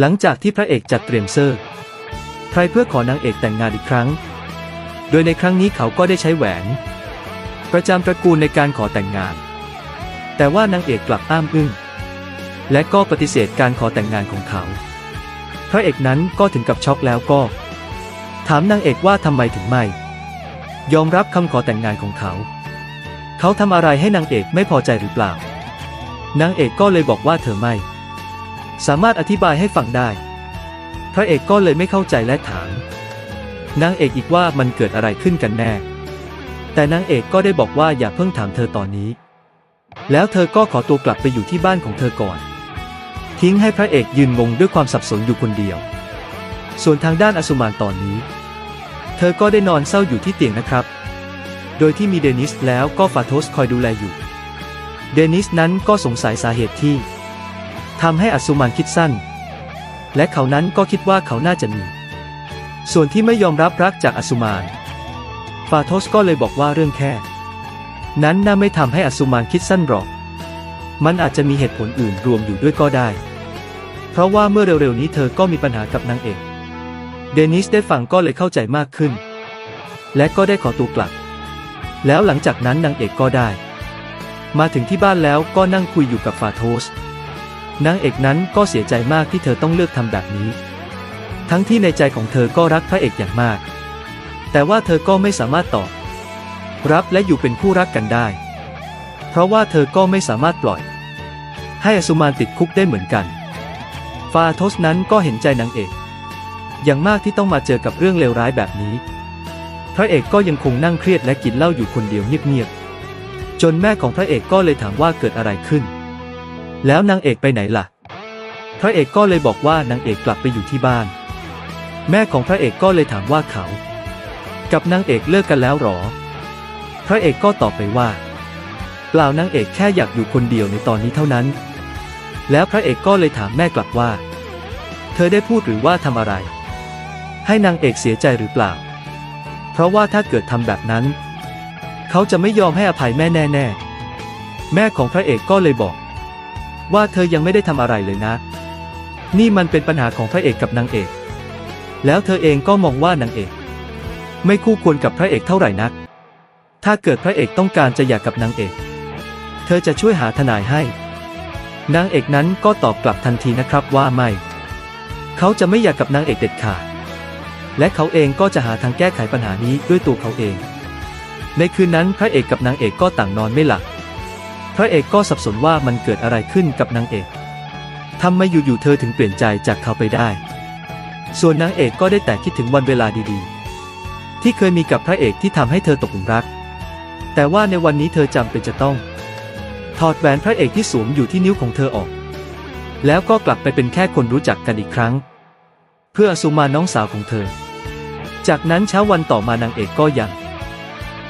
หลังจากที่พระเอกจัดเตรียมเซอร์ไพรเพื่อขอนางเอกแต่งงานอีกครั้ง โดยในครั้งนี้เขาก็ได้ใช้แหวน ประจำตระกูลในการขอแต่งงาน แต่ว่านางเอกกลับอ้ามอึ้งและก็ปฏิเสธการขอแต่งงานของเขา พระเอกนั้นก็ถึงกับช็อกแล้วก็ ถามนางเอกว่าทำไมถึงไม่ ยอมรับคำขอแต่งงานของเขา เขาทำอะไรให้นางเอกไม่พอใจหรือเปล่านางเอกก็เลยบอกว่าเธอไม่ สามารถอธิบายให้ฟังได้ พระเอกก็เลยไม่เข้าใจและถามนางเอกอีกว่ามันเกิดอะไรขึ้นกันแน่ แต่นางเอกก็ได้บอกว่าอย่าเพิ่งถามเธอตอนนี้ แล้วเธอก็ขอตัวกลับไปอยู่ที่บ้านของเธอก่อน ทิ้งให้พระเอกยืนงงด้วยความสับสนอยู่คนเดียว ส่วนทางด้านอสุมานตอนนี้ เธอก็ได้นอนเศร้าอยู่ที่เตียงนะครับ โดยที่มีเดนิสแล้วก็ฟาโทสคอยดูแลอยู่ เดนิสนั้นก็สงสัยสาเหตุที่ ทำให้อัสุมานคิดสั้น และเขานั้นก็คิดว่าเขาน่าจะมี ส่วนที่ไม่ยอมรับรักจากอัสุมานฟาโทสก็เลยบอกว่าเรื่องแค่ นั้นน่าไม่ทำให้อัสุมานคิดสั้นหรอก มันอาจจะมีเหตุผลอื่นรวมอยู่ด้วยก็ได้ เพราะว่าเมื่อเร็วๆนี้เธอก็มีปัญหากับนางเอกเดนิสได้ฟังก็เลยเข้าใจมากขึ้น และก็ได้ขอตัวกลับ แล้วหลังจากนั้นนางเอกก็ได้ มาถึงที่บ้านแล้วก็นั่งคุยอยู่กับฟาโทส นางเอกนั้นก็เสียใจมากที่เธอต้องเลือกทำแบบนี้ ทั้งที่ในใจของเธอก็รักพระเอกอย่างมาก แต่ว่าเธอก็ไม่สามารถตอบรับและอยู่เป็นคู่รักกันได้ เพราะว่าเธอก็ไม่สามารถปล่อย ให้อสุมานติดคุกได้เหมือนกัน ฟาโทสนั้นก็เห็นใจนางเอก อย่างมากที่ต้องมาเจอกับเรื่องเลวร้ายแบบนี้ พระเอกก็ยังคงนั่งเครียดและกินเหล้าอยู่คนเดียวเงียบๆ จนแม่ของพระเอกก็เลยถามว่าเกิดอะไรขึ้น แล้วนางเอกไปไหนล่ะ พระเอกก็เลยบอกว่านางเอกกลับไปอยู่ที่บ้าน แม่ของพระเอกก็เลยถามว่าเขา กับนางเอกเลิกกันแล้วหรอ พระเอกก็ตอบไปว่า เปล่านางเอกแค่อยากอยู่คนเดียวในตอนนี้เท่านั้น แล้วพระเอกก็เลยถามแม่กลับว่า เธอได้พูดหรือว่าทำอะไร ให้นางเอกเสียใจหรือเปล่า เพราะว่าถ้าเกิดทำแบบนั้น เขาจะไม่ยอมให้อภัยแม่แน่ ๆ แม่ของพระเอกก็เลยบอก ว่าเธอยังไม่ได้ทำอะไรเลยนะ นี่มันเป็นปัญหาของพระเอกกับนางเอก แล้วเธอเองก็มองว่านางเอก ไม่คู่ควรกับพระเอกเท่าไหร่นัก ถ้าเกิดพระเอกต้องการจะหย่ากับนางเอก เธอจะช่วยหาทนายให้ นางเอกนั้นก็ตอบกลับทันทีนะครับว่าไม่ เขาจะไม่หย่ากับนางเอกเด็ดขาด และเขาเองก็จะหาทางแก้ไขปัญหานี้ด้วยตัวเขาเอง ในคืนนั้นพระเอกกับนางเอกก็ต่างนอนไม่หลับ พระเอกก็สับสนว่ามันเกิดอะไรขึ้นกับนางเอกทำไมอยู่ๆเธอถึงเปลี่ยนใจจากเขาไปได้ ส่วนนางเอกก็ได้แต่คิดถึงวันเวลาดีๆ ที่เคยมีกับพระเอกที่ทำให้เธอตกหลุมรัก แต่ว่าในวันนี้เธอจำเป็นจะต้อง ถอดแหวนพระเอกที่สวมอยู่ที่นิ้วของเธอออก แล้วก็กลับไปเป็นแค่คนรู้จักกันอีกครั้ง เพื่ออสุมาน้องสาวของเธอ จากนั้นเช้าวันต่อมานางเอกก็ยัง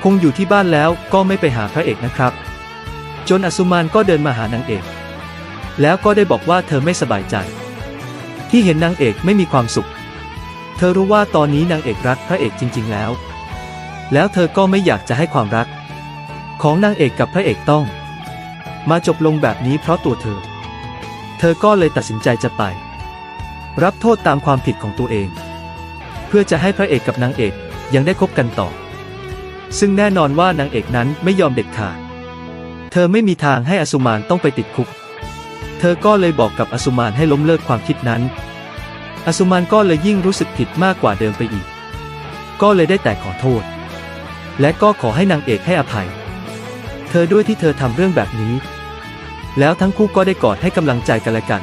คงอยู่ที่บ้านแล้วก็ไม่ไปหาพระเอกนะครับ จนอสุมานก็เดินมาหานางเอก แล้วก็ได้บอกว่าเธอไม่สบายใจ ที่เห็นนางเอกไม่มีความสุข เธอรู้ว่าตอนนี้นางเอกรักพระเอกจริง ๆ แล้ว แล้วเธอก็ไม่อยากจะให้ความรัก ของนางเอกกับพระเอกต้อง มาจบลงแบบนี้เพราะตัวเธอ เธอก็เลยตัดสินใจจะไป รับโทษตามความผิดของตัวเอง เพื่อจะให้พระเอกกับนางเอกยังได้คบกันต่อ ซึ่งแน่นอนว่านางเอกนั้นไม่ยอมเด็ดขาด เธอไม่มีทางให้อสุมานต้องไปติดคุก เธอก็เลยบอกกับอสุมานให้ล้มเลิกความคิดนั้น อสุมานก็เลยยิ่งรู้สึกผิดมากกว่าเดิมไปอีก ก็เลยได้แต่ขอโทษ และก็ขอให้นางเอกให้อภัย เธอด้วยที่เธอทำเรื่องแบบนี้ แล้วทั้งคู่ก็ได้กอดให้กำลังใจกันและกัน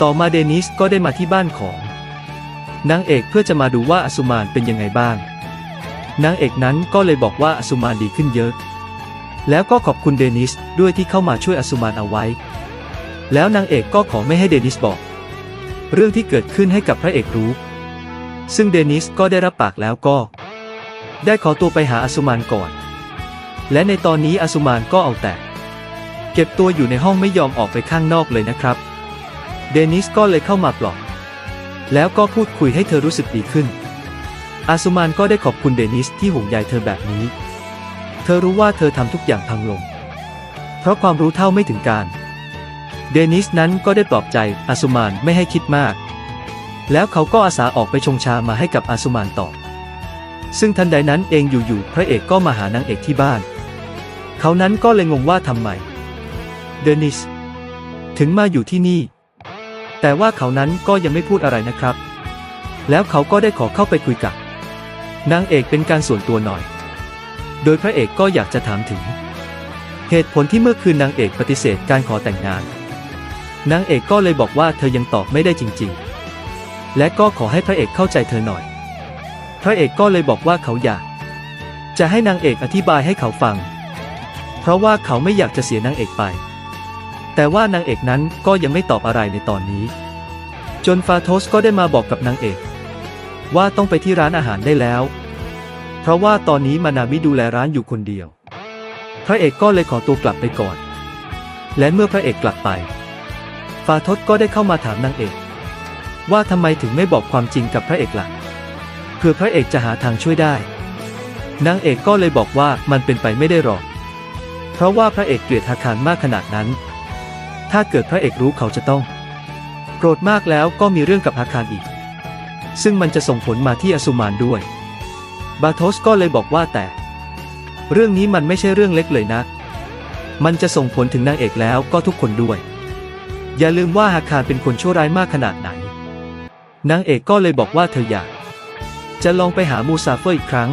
ต่อมาเดนิสก็ได้มาที่บ้านของนางเอกเพื่อจะมาดูว่าอสุมานเป็นยังไงบ้าง นางเอกนั้นก็เลยบอกว่าอสุมานดีขึ้นเยอะ แล้วก็ขอบคุณเดนิสด้วยที่เข้ามาช่วยอสุมานเอาไว้ แล้วนางเอกก็ขอไม่ให้เดนิสบอก เรื่องที่เกิดขึ้นให้กับพระเอกรู้ ซึ่งเดนิสก็ได้รับปากแล้วก็ ได้ขอตัวไปหาอสุมานก่อน และในตอนนี้อสุมานก็เอาแต่ เก็บตัวอยู่ในห้องไม่ยอมออกไปข้างนอกเลยนะครับ เดนิสก็เลยเข้ามาปลอบแล้วก็พูดคุยให้เธอรู้สึกดีขึ้น อาสุมานก็ได้ขอบคุณเดนิสที่ห่วงใยเธอแบบนี้ เธอรู้ว่าเธอทำทุกอย่างพังลง เพราะความรู้เท่าไม่ถึงการ เดนิสนั้นก็ได้ปลอบใจอาสุมานไม่ให้คิดมาก แล้วเขาก็อาสาออกไปชงชามาให้กับอาสุมานต่อ ซึ่งทันใดนั้นเองอยู่ๆพระเอกก็มาหานางเอกที่บ้าน เขานั้นก็เลยงงว่าทำไม เดนิส ถึงมาอยู่ที่นี่ แต่ว่าเขานั้นก็ยังไม่พูดอะไรนะครับ แล้วเขาก็ได้ขอเข้าไปคุยกับนางเอกเป็นการส่วนตัวหน่อย โดยพระเอกก็อยากจะถามถึง เหตุผลที่เมื่อคืนนางเอกปฏิเสธการขอแต่งงาน นางเอกก็เลยบอกว่าเธอยังตอบไม่ได้จริง ๆ และก็ขอให้พระเอกเข้าใจเธอหน่อย พระเอกก็เลยบอกว่าเขาอยาก จะให้นางเอกอธิบายให้เขาฟัง เพราะว่าเขาไม่อยากจะเสียนางเอกไป แต่ว่านางเอกนั้นก็ยังไม่ตอบอะไรในตอนนี้ จนฟาโทสก็ได้มาบอกกับนางเอก ว่าต้องไปที่ร้านอาหารได้แล้ว เพราะว่าตอนนี้มานามิดูแลร้านอยู่คนเดียว พระเอกก็เลยขอตัวกลับไปก่อน และเมื่อพระเอกกลับไป ฟาทสก็ได้เข้ามาถามนางเอก ว่าทำไมถึงไม่บอกความจริงกับพระเอกล่ะเพื่อพระเอกจะหาทางช่วยได้ นางเอกก็เลยบอกว่ามันเป็นไปไม่ได้หรอก เพราะว่าพระเอกเกลียดฮาคารมากขนาดนั้น ถ้าเกิดพระเอกรู้เขาจะต้องโกรธมากแล้วก็มีเรื่องกับฮาคารอีก ซึ่งมันจะส่งผลมาที่อสุมานด้วย บาโทสก็เลยบอกว่าแต่ เรื่องนี้มันไม่ใช่เรื่องเล็กเลยนะ มันจะส่งผลถึงนางเอกแล้วก็ทุกคนด้วย อย่าลืมว่าฮาคารเป็นคนชั่วร้ายมากขนาดไหน นางเอกก็เลยบอกว่าเธออยาก จะลองไปหามูซาเฟอร์อีกครั้ง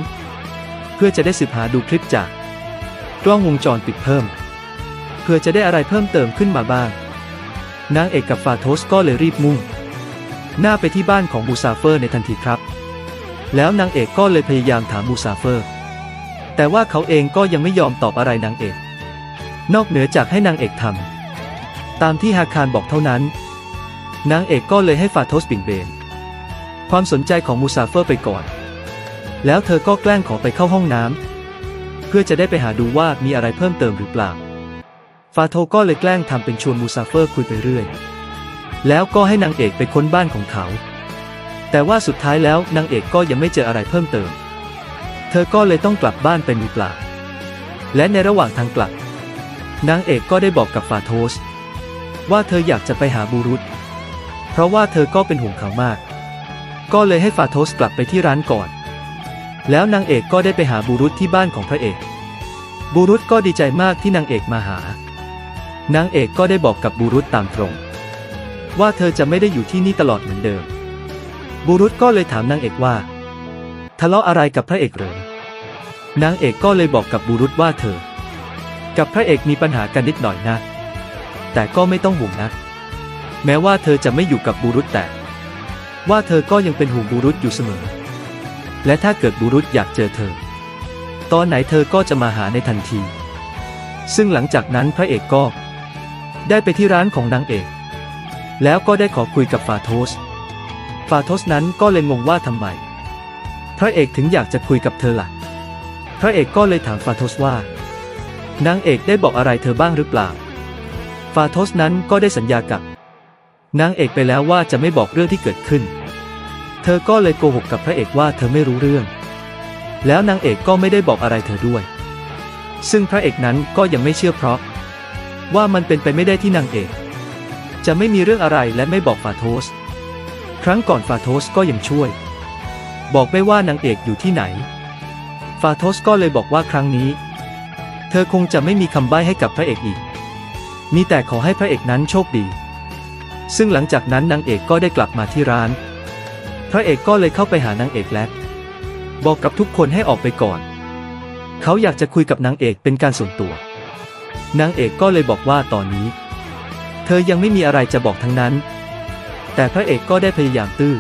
เพื่อจะได้สืบหาดูคลิปจาก กล้องวงจรปิดเพิ่ม เพื่อจะได้อะไรเพิ่มเติมขึ้นมาบ้าง นางเอกกับฟาโทสก็เลยรีบมุ่ง หน้าไปที่บ้านของมูซาเฟอร์ในทันทีครับ แล้วนางเอกก็เลยพยายามถามมูซาเฟอร์ แต่ว่าเขาเองก็ยังไม่ยอมตอบอะไรนางเอก นอกเหนือจากให้นางเอกทำตามที่ฮาคารบอกเท่านั้น นางเอกก็เลยให้ฟาโทสปิ่งเบน ความสนใจของมูซาเฟอร์ไปก่อน แล้วเธอก็แกล้งขอไปเข้าห้องน้ำเพื่อจะได้ไปหาดูว่ามีอะไรเพิ่มเติมหรือเปล่า ฟาโทก็เลยแกล้งทำเป็นชวนมูซาเฟอร์คุยไปเรื่อย แล้วก็ให้นางเอกไปค้นบ้านของเขา แต่ว่าสุดท้ายแล้วนางเอกก็ยังไม่เจออะไรเพิ่มเติม เธอก็เลยต้องกลับบ้านไปมือเปล่า และในระหว่างทางกลับ นางเอกก็ได้บอกกับฟาโทส ว่าเธออยากจะไปหาบูรุษ เพราะว่าเธอก็เป็นห่วงเขามาก ก็เลยให้ฟาโทสกลับไปที่ร้านก่อน แล้วนางเอกก็ได้ไปหาบูรุษที่บ้านของพระเอก บูรุษก็ดีใจมากที่นางเอกมาหา นางเอกก็ได้บอกกับบูรุษตามตรง ว่าเธอจะไม่ได้อยู่ที่นี่ตลอดเหมือนเดิม บูรุษก็เลยถามนางเอกว่า ทะเลาะอะไรกับพระเอกเหรอนางเอกก็เลยบอกกับบูรุษว่าเธอ กับพระเอกมีปัญหากันนิดหน่อยนะ แต่ก็ไม่ต้องห่วงนะ แม้ว่าเธอจะไม่อยู่กับบูรุษแต่ ว่าเธอก็ยังเป็นห่วงบูรุษอยู่เสมอ และถ้าเกิดบูรุษอยากเจอเธอ ตอนไหนเธอก็จะมาหาในทันที ซึ่งหลังจากนั้นพระเอกก็ ได้ไปที่ร้านของนางเอก แล้วก็ได้ขอคุยกับฟาโทส ฟาโทสนั้นก็เลยงงว่าทำไม พระเอกถึงอยากจะคุยกับเธอล่ะ พระเอกก็เลยถามฟาโทสว่านางเอกได้บอกอะไรเธอบ้างหรือเปล่า ฟาโทสนั้นก็ได้สัญญากับ นางเอกไปแล้วว่าจะไม่บอกเรื่องที่เกิดขึ้น เธอก็เลยโกหกกับพระเอกว่าเธอไม่รู้เรื่อง แล้วนางเอกก็ไม่ได้บอกอะไรเธอด้วย ซึ่งพระเอกนั้นก็ยังไม่เชื่อเพราะ ว่ามันเป็นไปไม่ได้ที่นางเอก จะไม่มีเรื่องอะไรและไม่บอกฟาโทส รั้งก่อนฟาโทสก็ยังช่วย บอกไม่ว่านางเอกอยู่ที่ไหน ฟาโทสก็เลยบอกว่าครั้งนี้ เธอคงจะไม่มีคำใบ้ให้กับพระเอกอีก มีแต่ขอให้พระเอกนั้นโชคดี ซึ่งหลังจากนั้นนางเอกก็ได้กลับมาที่ร้าน พระเอกก็เลยเข้าไปหานางเอกและบอกกับทุกคนให้ออกไปก่อน เขาอยากจะคุยกับนางเอกเป็นการส่วนตัว นางเอกก็เลยบอกว่าตอนนี้ เธอยังไม่มีอะไรจะบอกทั้งนั้น แต่พระเอกก็ได้พยายามตื้อ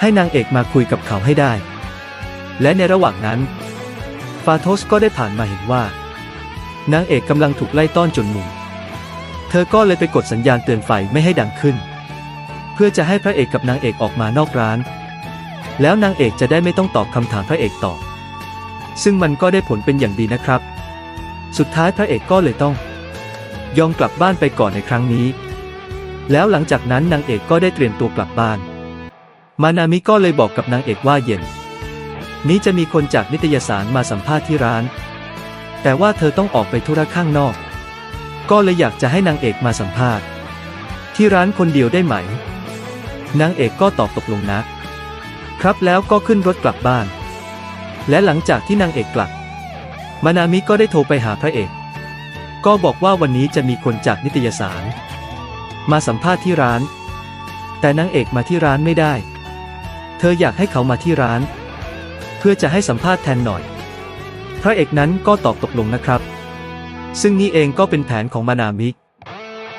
ให้นางเอกมาคุยกับเขาให้ได้ และในระหว่างนั้นฟาโทสก็ได้ผ่านมาเห็นว่า นางเอกกำลังถูกไล่ต้อนจนมุม เธอก็เลยไปกดสัญญาณเตือนไฟไม่ให้ดังขึ้น เพื่อจะให้พระเอกกับนางเอกออกมานอกร้าน แล้วนางเอกจะได้ไม่ต้องตอบคำถามพระเอกต่อ ซึ่งมันก็ได้ผลเป็นอย่างดีนะครับ สุดท้ายพระเอกก็เลยต้อง ยอมกลับบ้านไปก่อนในครั้งนี้ แล้วหลังจากนั้นนางเอกก็ได้เตรียมตัวกลับบ้าน มานามิก็เลยบอกกับนางเอกว่าเย็น นี้จะมีคนจากนิตยสารมาสัมภาษณ์ที่ร้าน แต่ว่าเธอต้องออกไปธุระข้างนอก ก็เลยอยากจะให้นางเอกมาสัมภาษณ์ ที่ร้านคนเดียวได้ไหม นางเอกก็ตอบตกลงนะครับแล้วก็ขึ้นรถกลับบ้าน และหลังจากที่นางเอกกลับ มานามิก็ได้โทรไปหาพระเอก ก็บอกว่าวันนี้จะมีคนจากนิตยสาร มาสัมภาษณ์ที่ร้าน แต่นางเอกมาที่ร้านไม่ได้ เธออยากให้เขามาที่ร้าน เพื่อจะให้สัมภาษณ์แทนหน่อย พระเอกนั้นก็ตอบตกลงนะครับ ซึ่งนี่เองก็เป็นแผนของมานามิ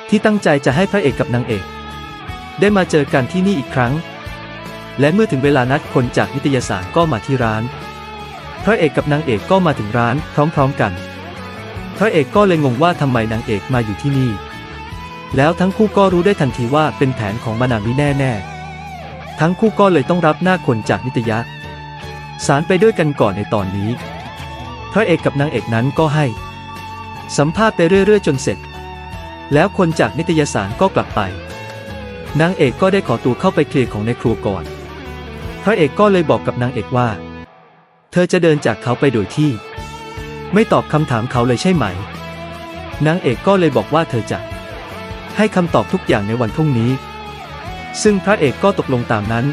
ที่ตั้งใจจะให้พระเอกกับนางเอก ได้มาเจอกันที่นี่อีกครั้ง และเมื่อถึงเวลานัดคนจากนิตยสารก็มาที่ร้าน พระเอกกับนางเอกก็มาถึงร้านพร้อมๆกัน พระเอกก็เลยงงว่าทำไมนางเอกมาอยู่ที่นี่ แล้วทั้งคู่ก็รู้ได้ทันทีว่าเป็นแผนของมานามิแน่ๆทั้งคู่ก็เลยต้องรับหน้าคนจากนิตยสารไปด้วยกันก่อนในตอนนี้ พระเอกกับนางเอกนั้นก็ให้ สัมภาษณ์ไปเรื่อยๆ จนเสร็จ แล้วคนจากนิตยสารก็กลับไป นางเอกก็ได้ขอตัวเข้าไปเคลียร์ของในครัวก่อน พระเอกก็เลยบอกกับนางเอกว่า เธอจะเดินจากเขาไปโดยที่ ไม่ตอบคำถามเขาเลยใช่ไหม นางเอกก็เลยบอกว่าเธอจะ ให้คำตอบทุกอย่างในวันพรุ่งนี้ ซึ่งพระเอกก็ตกลงตามนั้น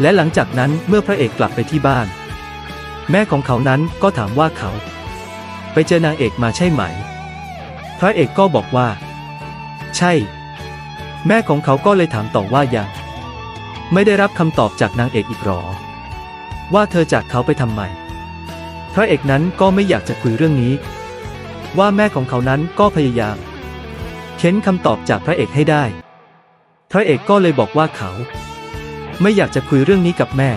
และหลังจากนั้นเมื่อพระเอกกลับไปที่บ้าน แม่ของเขานั้นก็ถามว่าเขา ไปเจอนางเอกมาใช่ไหม พระเอกก็บอกว่า ใช่ แม่ของเขาก็เลยถามต่อว่ายังไม่ได้รับคำตอบจากนางเอกอีกหรอ ว่าเธอจากเขาไปทำไม พระเอกนั้นก็ไม่อยากจะคุยเรื่องนี้ ว่าแม่ของเขานั้นก็พยายาม เค้นคำตอบจากพระเอกให้ได้ พระเอกก็เลยบอกว่าเขา ไม่อยากจะคุยเรื่องนี้กับแม่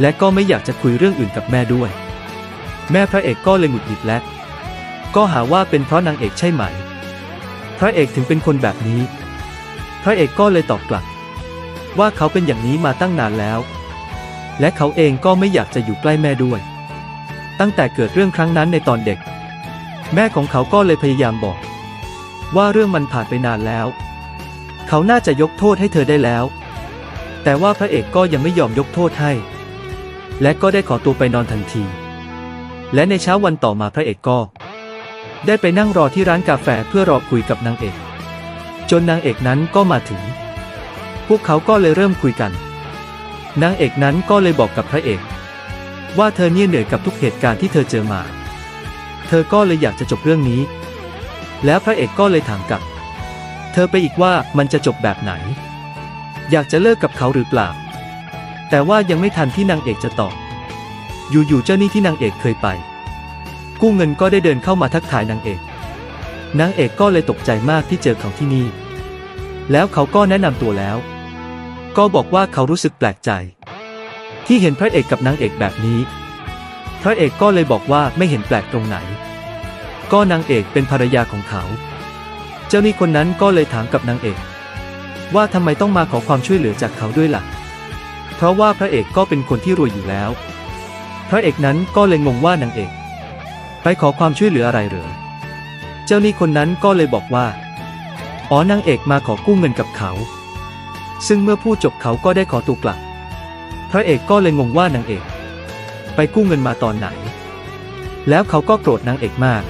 และก็ไม่อยากจะคุยเรื่องอื่นกับแม่ด้วย แม่พระเอกก็เลยหงุดหงิดและ ก็หาว่าเป็นเพราะนางเอกใช่ไหม พระเอกถึงเป็นคนแบบนี้ พระเอกก็เลยตอบกลับ ว่าเขาเป็นอย่างนี้มาตั้งนานแล้ว และเขาเองก็ไม่อยากจะอยู่ใกล้แม่ด้วย ตั้งแต่เกิดเรื่องครั้งนั้นในตอนเด็ก แม่ของเขาก็เลยพยายามบอก ว่าเรื่องมันผ่านไปนานแล้ว เขาน่าจะยกโทษให้เธอได้แล้ว แต่ว่าพระเอกก็ยังไม่ยอมยกโทษให้ และก็ได้ขอตัวไปนอนทันที และในเช้าวันต่อมาพระเอกก็ ได้ไปนั่งรอที่ร้านกาแฟเพื่อรอคุยกับนางเอก จนนางเอกนั้นก็มาถึง พวกเขาก็เลยเริ่มคุยกัน นางเอกนั้นก็เลยบอกกับพระเอก ว่าเธอเนี่ยเหนื่อยกับทุกเหตุการณ์ที่เธอเจอมา เธอก็เลยอยากจะจบเรื่องนี้ แล้วพระเอกก็เลยถามกลับ เธอไปอีกว่ามันจะจบแบบไหน อยากจะเลิกกับเขาหรือเปล่า แต่ว่ายังไม่ทันที่นางเอกจะตอบ อยู่ๆเจ้าหนี้ที่นางเอกเคยไป กู้เงินก็ได้เดินเข้ามาทักทายนางเอก นางเอกก็เลยตกใจมากที่เจอเขาที่นี่ แล้วเขาก็แนะนำตัวแล้ว ก็บอกว่าเขารู้สึกแปลกใจ ที่เห็นพระเอกกับนางเอกแบบนี้ พระเอกก็เลยบอกว่าไม่เห็นแปลกตรงไหน ก็นางเอกเป็นภรรยาของเขา เจ้าหนี้คนนั้นก็เลยถามกับนางเอก ว่าทำไมต้องมาขอความช่วยเหลือจากเขาด้วยล่ะ เพราะว่าพระเอกก็เป็นคนที่รวยอยู่แล้ว พระเอกนั้นก็เลยงงว่านางเอก ไปขอความช่วยเหลืออะไรเหรอเจ้าหนี้คนนั้นก็เลยบอกว่า อ๋อนางเอกมาขอกู้เงินกับเขา ซึ่งเมื่อพูดจบเขาก็ได้ขอตัวกลับ พระเอกก็เลยงงว่านางเอก ไปกู้เงินมาตอนไหน แล้วเขาก็โกรธนางเอกมาก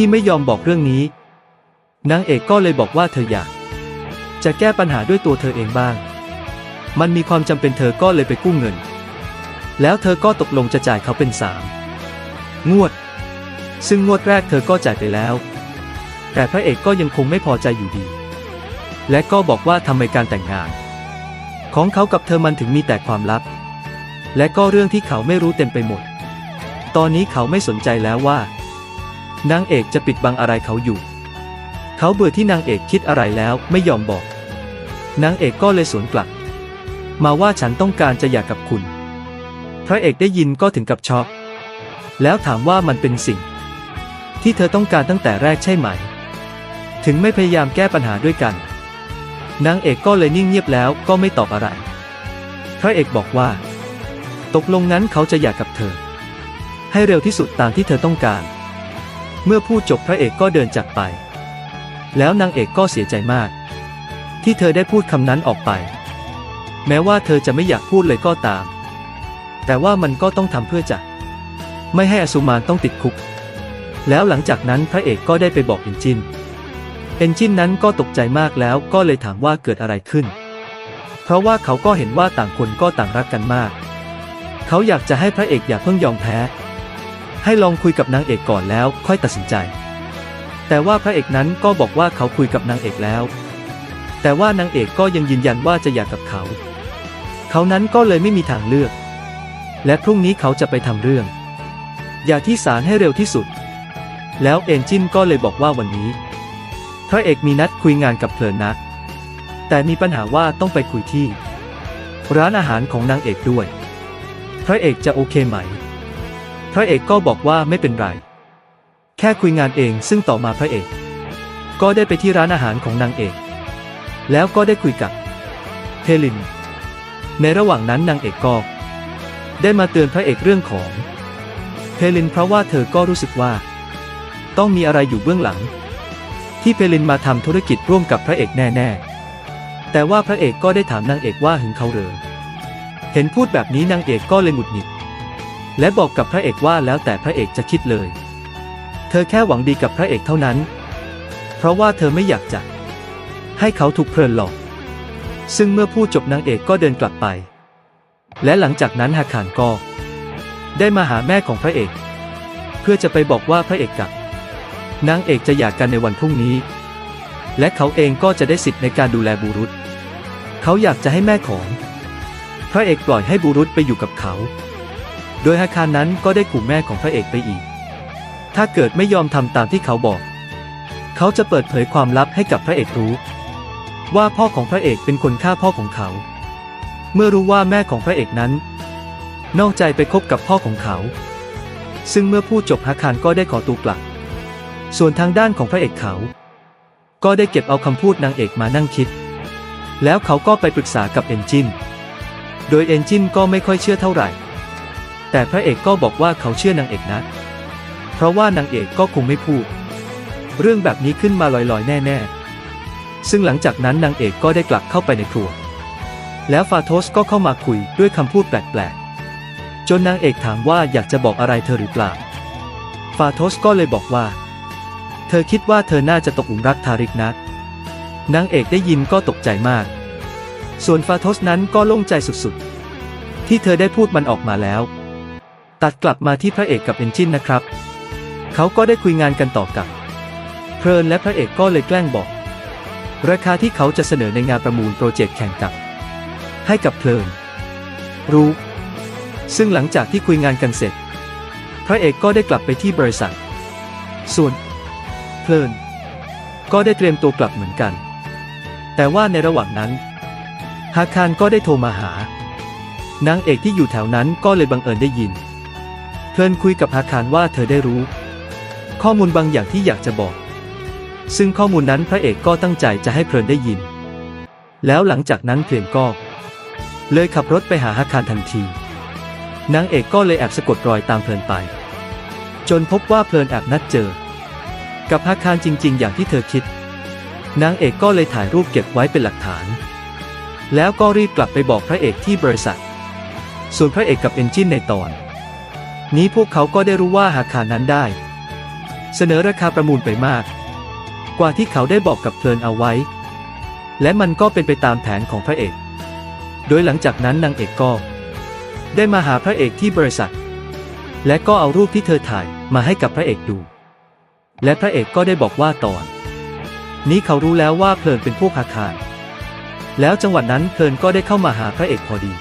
ที่ไม่ยอมบอกเรื่องนี้ นางเอกก็เลยบอกว่าเธออยาก จะแก้ปัญหาด้วยตัวเธอเองบ้าง มันมีความจำเป็นเธอก็เลยไปกู้เงิน แล้วเธอก็ตกลงจะจ่ายเขาเป็นสามงวด ซึ่งงวดแรกเธอก็จ่ายไปแล้ว แต่พระเอกก็ยังคงไม่พอใจอยู่ดี และก็บอกว่าทำไมการแต่งงาน ของเขากับเธอมันถึงมีแต่ความลับ และก็เรื่องที่เขาไม่รู้เต็มไปหมด ตอนนี้เขาไม่สนใจแล้วว่า นางเอกจะปิดบังอะไรเขาอยู่ เขาเบื่อที่นางเอกคิดอะไรแล้วไม่ยอมบอก นางเอกก็เลยสวนกลับ มาว่าฉันต้องการจะหย่ากกับคุณ พระเอกได้ยินก็ถึงกับช็อก แล้วถามว่ามันเป็นสิ่ง ที่เธอต้องการตั้งแต่แรกใช่ไหม ถึงไม่พยายามแก้ปัญหาด้วยกัน นางเอกก็เลยนิ่งเงียบแล้วก็ไม่ตอบอะไร พระเอกบอกว่า ตกลงนั้นเขาจะหย่ากับเธอ ให้เร็วที่สุดตามที่เธอต้องการ เมื่อพูดจบพระเอกก็เดินจากไป แล้วนางเอกก็เสียใจมาก ที่เธอได้พูดคำนั้นออกไป แม้ว่าเธอจะไม่อยากพูดเลยก็ตาม แต่ว่ามันก็ต้องทำเพื่อจะ ไม่ให้อสุมานต้องติดคุก แล้วหลังจากนั้นพระเอกก็ได้ไปบอกเอินจิน เอนจินนั้นก็ตกใจมากแล้วก็เลยถามว่าเกิดอะไรขึ้น เพราะว่าเขาก็เห็นว่าต่างคนก็ต่างรักกันมาก เขาอยากจะให้พระเอกอย่าเพิ่งยอมแพ้ ให้ลองคุยกับนางเอกก่อนแล้วค่อยตัดสินใจ แต่ว่าพระเอกนั้นก็บอกว่าเขาคุยกับนางเอกแล้ว แต่ว่านางเอกก็ยังยืนยันว่าจะอยากกับเขา เขานั้นก็เลยไม่มีทางเลือก และพรุ่งนี้เขาจะไปทำเรื่อง อย่าที่ศาลให้เร็วที่สุด แล้วเอนจินก็เลยบอกว่าวันนี้ พระเอกมีนัดคุยงานกับเพลินนะแต่มีปัญหาว่าต้องไปคุยที่ ร้านอาหารของนางเอกด้วย พระเอกจะโอเคไหม ระเอกก็บอกว่าไม่เป็นไร แค่คุยงานเองซึ่งต่อมาพระเอก ก็ได้ไปที่ร้านอาหารของนางเอก แล้วก็ได้คุยกับเพลิน ในระหว่างนั้นนางเอกก็ได้มาเตือนพระเอกเรื่องของเพลินเพราะว่าเธอก็รู้สึกว่า ต้องมีอะไรอยู่เบื้องหลัง ที่เพลินมาทำธุรกิจร่วมกับพระเอกแน่ ๆ แต่ว่าพระเอกก็ได้ถามนางเอกว่าหึงเขาเหรอเห็นพูดแบบนี้นางเอกก็เลยหงุดหงิด และบอกกับพระเอกว่าแล้วแต่พระเอกจะคิดเลย เธอแค่หวังดีกับพระเอกเท่านั้น เพราะว่าเธอไม่อยากจะ ให้เขาถูกเพลินหลอก ซึ่งเมื่อพูดจบนางเอกก็เดินกลับไป และหลังจากนั้นฮาคารก็ ได้มาหาแม่ของพระเอก เพื่อจะไปบอกว่าพระเอกกับนางเอกจะหย่ากกันในวันพรุ่งนี้ และเขาเองก็จะได้สิทธิ์ในการดูแลบูรุษ เขาอยากจะให้แม่ของ พระเอกปล่อยให้บูรุษไปอยู่กับเขา โดยฮาคารนั้นก็ได้ขู่แม่ของพระเอกไปอีก ถ้าเกิดไม่ยอมทำตามที่เขาบอก เขาจะเปิดเผยความลับให้กับพระเอกรู้ ว่าพ่อของพระเอกเป็นคนฆ่าพ่อของเขา เมื่อรู้ว่าแม่ของพระเอกนั้น นอกใจไปคบกับพ่อของเขา ซึ่งเมื่อพูดจบฮาคารก็ได้ขอตัวกลับ ส่วนทางด้านของพระเอกเขา ก็ได้เก็บเอาคำพูดนางเอกมานั่งคิด แล้วเขาก็ไปปรึกษากับเอนจิน โดยเอนจินก็ไม่ค่อยเชื่อเท่าไหร่ แต่พระเอกก็บอกว่าเขาเชื่อนางเอกนะ เพราะว่านางเอกก็คงไม่พูด เรื่องแบบนี้ขึ้นมาลอยๆ แน่ ๆ ซึ่งหลังจากนั้นนางเอกก็ได้กลับเข้าไปในครัว แล้วฟาโทสก็เข้ามาคุยด้วยคำพูดแปลกๆ จนนางเอกถามว่าอยากจะบอกอะไรเธอหรือเปล่า ฟาโทสก็เลยบอกว่า เธอคิดว่าเธอน่าจะตกหลุมรักทาริกนะนางเอกได้ยินก็ตกใจมาก ส่วนฟาโทสนั้นก็โล่งใจสุดๆ ที่เธอได้พูดมันออกมาแล้ว ตัดกลับมาที่พระเอกกับเอนจินนะครับ เขาก็ได้คุยงานกันต่อกับ เพลินและพระเอกก็เลยแกล้งบอก ราคาที่เขาจะเสนอในงานประมูลโปรเจกต์แข่งกับ ให้กับเพลิน รู้ ซึ่งหลังจากที่คุยงานกันเสร็จ พระเอกก็ได้กลับไปที่บริษัท ส่วน เพลิน ก็ได้เตรียมตัวกลับเหมือนกัน แต่ว่าในระหว่างนั้น ฮาคารก็ได้โทรมาหา นางเอกที่อยู่แถวนั้นก็เลยบังเอิญได้ยิน ลินคุยกับฮาคารว่าเธอได้รู้ ข้อมูลบางอย่างที่อยากจะบอก ซึ่งข้อมูลนั้นพระเอกก็ตั้งใจจะให้เพลินได้ยิน แล้วหลังจากนั้นเพลินก็ เลยขับรถไปหาฮาคารทันที นางเอกก็เลยแอบสะกดรอยตามเพลินไป จนพบว่าเพลินแอบนัดเจอ กับฮาคารจริง ๆ อย่างที่เธอคิด นางเอกก็เลยถ่ายรูปเก็บไว้เป็นหลักฐาน แล้วก็รีบกลับไปบอกพระเอกที่บริษัท ส่วนพระเอกกับเอนจินในตอน นี้พวกเขาก็ได้รู้ว่าฮาคานั้นได้ เสนอราคาประมูลไปมาก กว่าที่เขาได้บอกกับเพลินเอาไว้ และมันก็เป็นไปตามแผนของพระเอก โดยหลังจากนั้นนางเอกก็ ได้มาหาพระเอกที่บริษัท และก็เอารูปที่เธอถ่ายมาให้กับพระเอกดู และพระเอกก็ได้บอกว่าตอน นี้เขารู้แล้วว่าเพลินเป็นพวกฮาคารแล้วจังหวะนั้นเพลินก็ได้เข้ามาหาพระเอกพอดี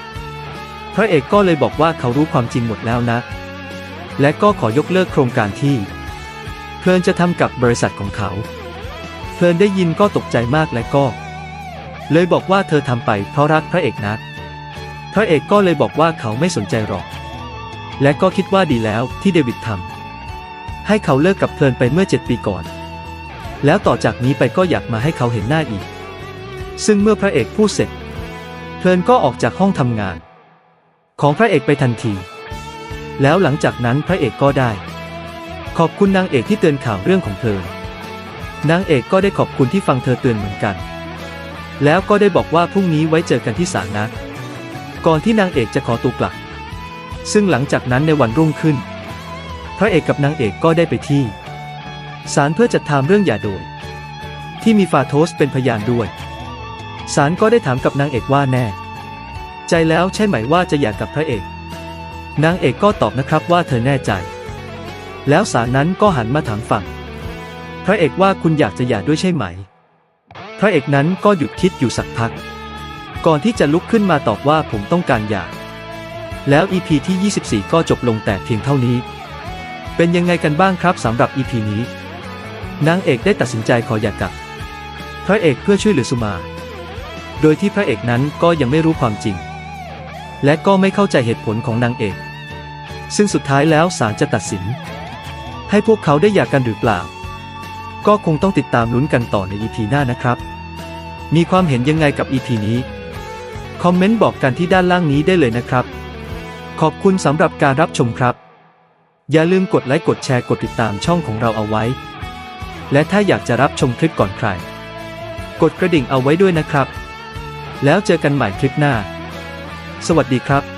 พระเอกก็เลยบอกว่าเขารู้ความจริงหมดแล้วนะ และก็ขอยกเลิกโครงการที่ เพลินจะทำกับบริษัทของเขา เพลินได้ยินก็ตกใจมากและก็ เลยบอกว่าเธอทำไปเพราะรักพระเอกนะพระเอกก็เลยบอกว่าเขาไม่สนใจหรอก และก็คิดว่าดีแล้วที่เดวิดทำให้เขาเลิกกับเพลินไปเมื่อเจ็ดปีก่อน แล้วต่อจากนี้ไปก็อยากมาให้เขาเห็นหน้าอีก ซึ่งเมื่อพระเอกพูดเสร็จ เพลินก็ออกจากห้องทำงาน ของพระเอกไปทันที แล้วหลังจากนั้นพระเอกก็ได้ ขอบคุณนางเอกที่เตือนข่าวเรื่องของเพลินางเอกก็ได้ขอบคุณที่ฟังเธอเตือนเหมือนกัน แล้วก็ได้บอกว่าพรุ่งนี้ไว้เจอกันที่ศาลนะ ก่อนที่นางเอกจะขอตัวกลับ ซึ่งหลังจากนั้นในวันรุ่งขึ้น พระเอกกับนางเอกก็ได้ไปที่ศาลเพื่อจัดทำเรื่องหย่าโดย ที่มีฟาโทสเป็นพยานด้วยศาลก็ได้ถามกับนางเอกว่าแน่ ใจแล้วใช่ไหมว่าจะอยากับพระเอก นางเอกก็ตอบนะครับว่าเธอแน่ใจ แล้วศาลนั้นก็หันมาถามฝั่ง พระเอกว่าคุณอยากจะหย่าด้วยใช่ไหม พระเอกนั้นก็หยุดคิดอยู่สักพัก ก่อนที่จะลุกขึ้นมาตอบว่าผมต้องการหย่า แล้ว EP ที่ 24 ก็จบลงแต่เพียงเท่านี้ เป็นยังไงกันบ้างครับสำหรับ EP นี้ นางเอกได้ตัดสินใจขอหย่ากับ พระเอกเพื่อช่วยเหลือสุมา โดยที่พระเอกนั้นก็ยังไม่รู้ความจริง และก็ไม่เข้าใจเหตุผลของนางเอก ซึ่งสุดท้ายแล้วศาลจะตัดสิน ให้พวกเขาได้หย่ากันหรือเปล่า ก็คงต้องติดตามลุ้นกันต่อใน EP หน้านะครับ มีความเห็นยังไงกับ EP นี้ คอมเมนต์บอกกันที่ด้านล่างนี้ได้เลยนะครับ ขอบคุณสำหรับการรับชมครับ อย่าลืมกดไลค์กดแชร์กดติดตามช่องของเราเอาไว้ และถ้าอยากจะรับชมคลิปก่อนใคร กดกระดิ่งเอาไว้ด้วยนะครับ แล้วเจอกันใหม่คลิปหน้า สวัสดีครับ